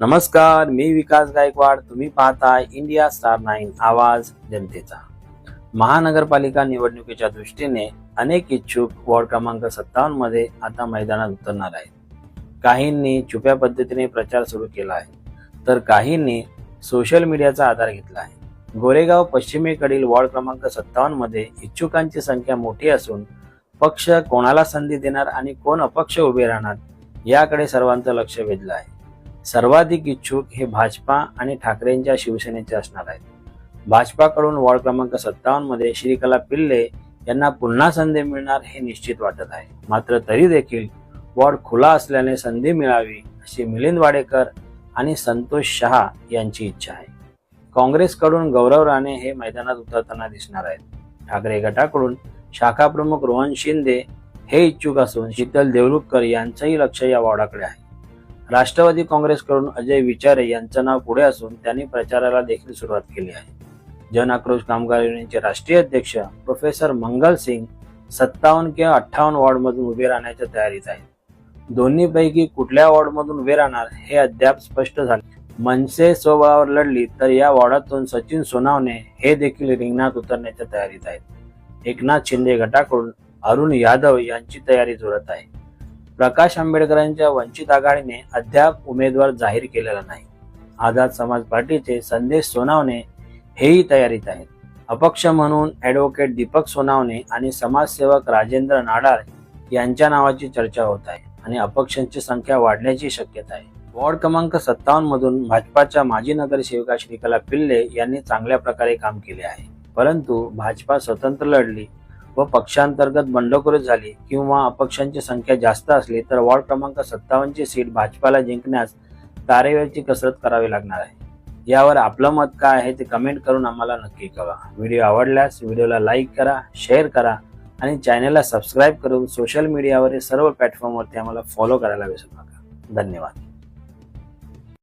नमस्कार मी विकास गायकवाड. तुम्ही पाहताय इंडिया स्टार नाईन आवाज जनतेचा. महानगरपालिका निवडणुकीच्या दृष्टीने अनेक इच्छुक वॉर्ड क्रमांक सत्तावन्नमध्ये आता मैदानात उतरणार आहेत. काहींनी छुप्या पद्धतीने प्रचार सुरू केला आहे तर काहींनी सोशल मीडियाचा आधार घेतला आहे. गोरेगाव पश्चिमेकडील वॉर्ड क्रमांक सत्तावन्नमध्ये इच्छुकांची संख्या मोठी असून पक्ष कोणाला संधी देणार आणि कोण अपक्ष उभे राहणार याकडे सर्वांचं लक्ष वेधलं आहे. सर्वाधिक इच्छुक हे भाजपा आणि ठाकरेंच्या शिवसेनेचे असणार आहेत. भाजपाकडून वॉर्ड क्रमांक सत्तावन्नमध्ये श्रीकला पिल्ले यांना पुन्हा संधी मिळणार हे निश्चित वाटत आहे. मात्र तरी देखील वॉर्ड खुला असल्याने संधी मिळावी अशी मिलिंद वाडेकर आणि संतोष शहा यांची इच्छा आहे. काँग्रेसकडून गौरव राणे हे मैदानात उतरताना दिसणार आहेत. ठाकरे गटाकडून शाखा प्रमुख रोहन शिंदे हे इच्छुक असून शीतल देवरुखकर यांचंही लक्ष या वॉर्डाकडे आहे. राष्ट्रवादी काँग्रेसकडून अजय विचारे यांचं नाव पुढे असून त्यांनी प्रचाराला देखील सुरुवात केली आहे. जन आक्रोश कामगार युनियनचे राष्ट्रीय अध्यक्ष प्रोफेसर मंगल सिंग सत्तावन्न किंवा अठ्ठावन्न वॉर्डमधून उभे राहण्याच्या तयारीत आहेत. दोन्हीपैकी कुठल्या वॉर्डमधून उभे राहणार हे अद्याप स्पष्ट झाले मनसे स्वबळावर लढली तर या वॉर्डातून सचिन सोनावणे हे देखील रिंगणात उतरण्याच्या तयारीत आहेत. एकनाथ शिंदे गटाकडून अरुण यादव यांची तयारी जोरत आहे. प्रकाश आंबेडकरांच्या वंचित आघाडीने अद्याप उमेदवार जाहीर केलेला नाही. आझाद समाज पार्टीचे संदेश सोनावणे हेही तयारीत आहेत. अपक्ष म्हणून ऍडव्होकेट दीपक सोनावणे आणि समाजसेवक राजेंद्र नाडार यांच्या नावाची चर्चा होत आहे आणि अपक्षांची संख्या वाढण्याची शक्यता आहे. वॉर्ड क्रमांक सत्तावन्न मधून भाजपाच्या माजी नगरसेविका श्रीकला पिल्ले यांनी चांगल्या प्रकारे काम केले आहे. परंतु भाजपा स्वतंत्र लढली. व पक्षांतर्गत बंडखोरी झाली किंवा अपक्षांची संख्या जास्त असली तर वॉर्ड क्रमांक सत्तावन्नची सीट भाजपाला जिंकण्यास तारेवेळची कसरत करावी लागणार आहे. यावर आपलं मत काय आहे ते कमेंट करून आम्हाला नक्की कळवा. व्हिडिओ आवडल्यास व्हिडिओला लाईक करा शेअर करा आणि चॅनलला सबस्क्राईब करून सोशल मीडियावरील सर्व प्लॅटफॉर्मवरती आम्हाला फॉलो करायला विसरू नका. धन्यवाद.